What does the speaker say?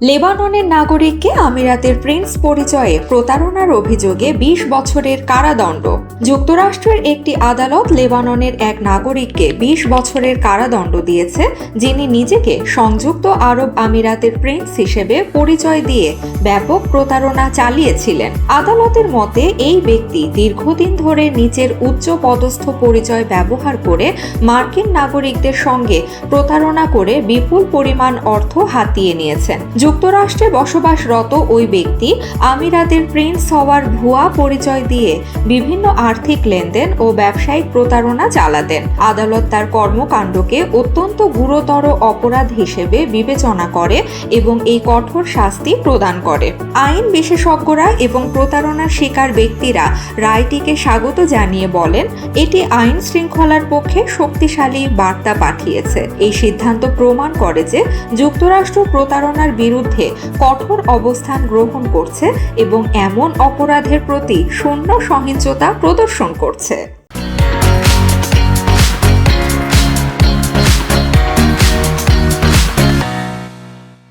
লেবাননের নাগরিককে আমিরাতের প্রিন্স পরিচয়ে প্রতারণার অভিযোগে ২০ বছরের কারাদণ্ড। যুক্তরাষ্ট্রের একটি আদালত লেবাননের এক নাগরিককে ২০ বছরের কারাদণ্ড দিয়েছে, যিনি নিজেকে সংযুক্ত আরব আমিরাতের প্রিন্স হিসেবে পরিচয় দিয়ে ব্যাপক প্রতারণা চালিয়েছিলেন। আদালতের মতে, এই ব্যক্তি দীর্ঘদিন ধরে নিচের উচ্চ পদস্থ পরিচয় ব্যবহার করে মার্কিন নাগরিকদের সঙ্গে প্রতারণা করে বিপুল পরিমাণ অর্থ হাতিয়ে নিয়েছেন। যুক্তরাষ্ট্রে বসবাসরত ওই ব্যক্তি আমিরাতের প্রিন্স হওয়ার ভুয়া পরিচয় দিয়ে বিভিন্ন আর্থিক লেনদেন ও ব্যবসায়িক প্রতারণা চালাতেন। আদালত তার কর্মকাণ্ডকে অত্যন্ত গুরুতর অপরাধ হিসেবে বিবেচনা করে এবং এই কঠোর শাস্তি প্রদান করে। আইন বিশেষজ্ঞরা এবং প্রতারণার শিকার ব্যক্তিরা রায়টিকে স্বাগত জানিয়ে বলেন, এটি আইন শৃঙ্খলার পক্ষে শক্তিশালী বার্তা পাঠিয়েছে। এই সিদ্ধান্ত প্রমাণ করে যে যুক্তরাষ্ট্র প্রতারণার বিরুদ্ধে কঠোর অবস্থান গ্রহণ করছে এবং এমন অপরাধের প্রতি শূন্য সহিংসতা প্রদর্শন করছে।